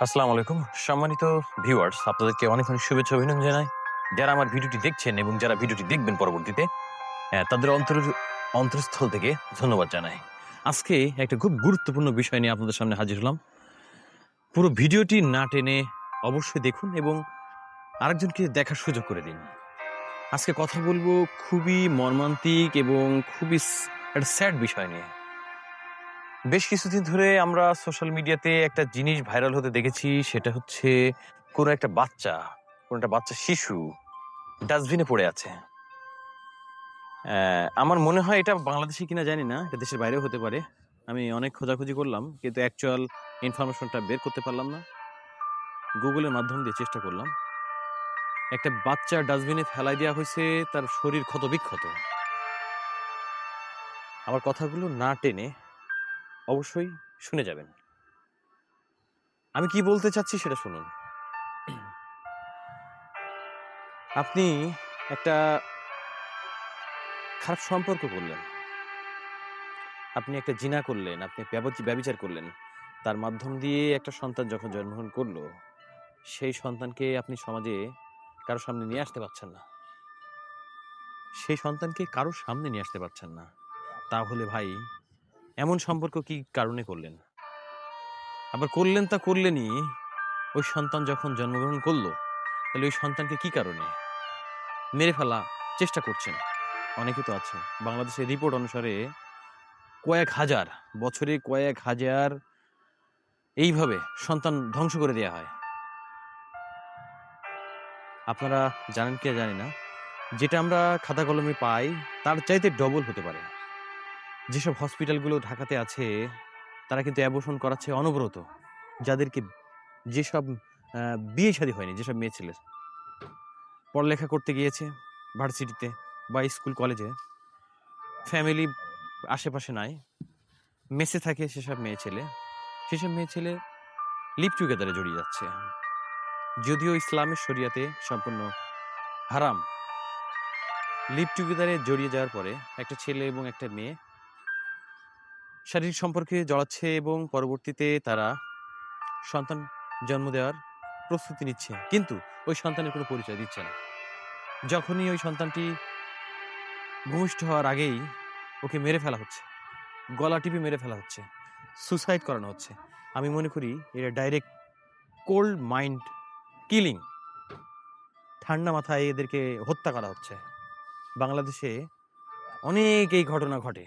আসসালামু আলাইকুম সম্মানিত ভিউয়ার্স আপনাদেরকে অনেক অনেক শুভেচ্ছা অভিনন্দন জানাই। যারা আমার ভিডিওটি দেখছেন এবং যারা ভিডিওটি দেখবেন পরবর্তীতে তাদের অন্তর, অন্তরস্থল থেকে ধন্যবাদ জানাই। আজকে একটা খুব গুরুত্বপূর্ণ বিষয় নিয়ে আপনাদের সামনে হাজির হলাম। পুরো ভিডিওটি না টেনে অবশ্যই দেখুন এবং আরেকজনকে দেখার সুযোগ করে দিন। আজকে কথা বলব খুবই মর্মান্তিক এবং খুবই একটা স্যাড বিষয় নিয়ে। বেশ কিছুদিন ধরে আমরা সোশ্যাল মিডিয়াতে একটা জিনিস ভাইরাল হতে দেখেছি, সেটা হচ্ছে কোনো একটা বাচ্চা, কোনো একটা বাচ্চা শিশু ডাস্টবিনে পড়ে আছে। আমার মনে হয় এটা বাংলাদেশে কিনা জানি না, এটা দেশের বাইরেও হতে পারে। আমি অনেক খোঁজাখুঁজি করলাম, কিন্তু অ্যাকচুয়াল ইনফরমেশনটা বের করতে পারলাম না। গুগলের মাধ্যম দিয়ে চেষ্টা করলাম। একটা বাচ্চা ডাস্টবিনে ফেলাই দেওয়া হয়েছে, তার শরীর ক্ষত বিক্ষত আমার কথাগুলো না টেনে অবশ্যই শুনে যাবেন। আমি কি বলতে চাচ্ছি সেটা শুনুন। আপনি একটা খারাপ সম্পর্ক করলেন। আপনি একটা জিনা করলেন, আপনি ব্যবচি- ব্যভিচার করলেন। তার মাধ্যম দিয়ে একটা সন্তান যখন জন্মগ্রহণ করল, সেই সন্তানকে আপনি সমাজে কারও সামনে নিয়ে আসতে পারছেন না। সেই সন্তানকে কারোর সামনে নিয়ে আসতে পারছেন না। তাহলে ভাই এমন সম্পর্ক কি কারণে করলেন? আবার করলেন তা করলেনই ওই সন্তান যখন জন্মগ্রহণ করল, তাহলে ওই সন্তানকে কি কারণে? মেরে ফেলা চেষ্টা করছেন। অনেকে তো আছে। বাংলাদেশের রিপোর্ট অনুসারে কয়েক হাজার, বছরে কয়েক হাজার এইভাবে সন্তান ধ্বংস করে দেওয়া হয়। আপনারা জানেন কি জানি না। যেটা আমরা খাতা কলমে পাই, তার চাইতে ডবল হতে পারে। যেসব হসপিটালগুলো ঢাকাতে আছে, তারা কিন্তু অ্যাবর্শন করাচ্ছে অনবরত। যাদেরকে যেসব বিয়ে শাদী হয়নি, যেসব মেয়ে ছেলে, পড়ালেখা করতে গিয়েছে ভার্সিটিতে বা স্কুল কলেজে ফ্যামিলি আশেপাশে নাই, মেসে থাকে সেসব মেয়ে ছেলে, সেসব মেয়ে ছেলে লিপ টুগেদারে জড়িয়ে যাচ্ছে। যদিও ইসলামের শরিয়াতে সম্পূর্ণ হারাম। লিপ টুগেদারে জড়িয়ে যাওয়ার পরে একটা ছেলে এবং একটা মেয়ে শারীরিক সম্পর্কে জড়াচ্ছে এবং পরবর্তীতে তারা সন্তান জন্ম দেওয়ার প্রস্তুতি নিচ্ছে। কিন্তু ওই সন্তানের কোনো পরিচয় দিচ্ছে না। যখনই ওই সন্তানটি ভূমিষ্ঠ হওয়ার আগেই ওকে মেরে ফেলা হচ্ছে, গলা টিপে মেরে ফেলা হচ্ছে সুসাইড করানো হচ্ছে। আমি মনে করি এটা ডাইরেক্ট কোল্ড মাইন্ড কিলিং ঠান্ডা মাথায় এদেরকে হত্যা করা হচ্ছে। বাংলাদেশে অনেক এই ঘটনা ঘটে,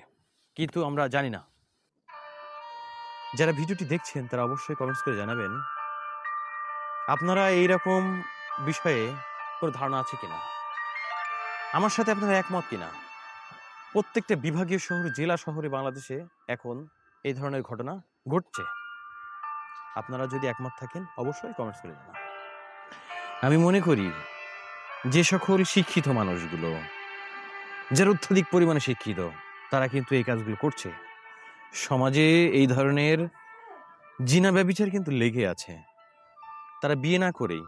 কিন্তু আমরা জানি না। যারা ভিডিওটি দেখছেন, তারা অবশ্যই কমেন্টস করে জানাবেন, আপনারা এই রকম বিষয়ে কোনো ধারণা আছে কিনা? আমার সাথে আপনারা একমত কিনা? প্রত্যেকটা বিভাগীয় শহর, জেলা শহরে বাংলাদেশে এখন এই ধরনের ঘটনা ঘটছে। আপনারা যদি একমত থাকেন, অবশ্যই কমেন্টস করে জানান আমি মনে করি, যে সকল শিক্ষিত মানুষগুলো, যারা অত্যধিক পরিমাণে শিক্ষিত, তারা কিন্তু এই কাজগুলো করছে। সমাজে এই ধরনের জিনা ব্যবিচার কিন্তু লেগে আছে। তারা বিয়ে না করেই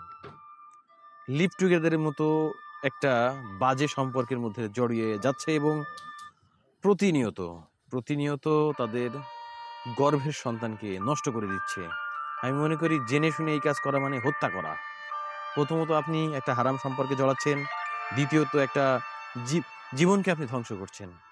লিভ টুগেদারের মতো একটা বাজে সম্পর্কের মধ্যে জড়িয়ে যাচ্ছে এবং প্রতিনিয়ত প্রতিনিয়ত তাদের গর্ভের সন্তানকে নষ্ট করে দিচ্ছে। আমি মনে করি জেনে শুনে এই কাজ করা মানে হত্যা করা। প্রথমত আপনি একটা হারাম সম্পর্কে জড়াচ্ছেন, দ্বিতীয়ত একটা জীব- জীবনকে আপনি ধ্বংস করছেন।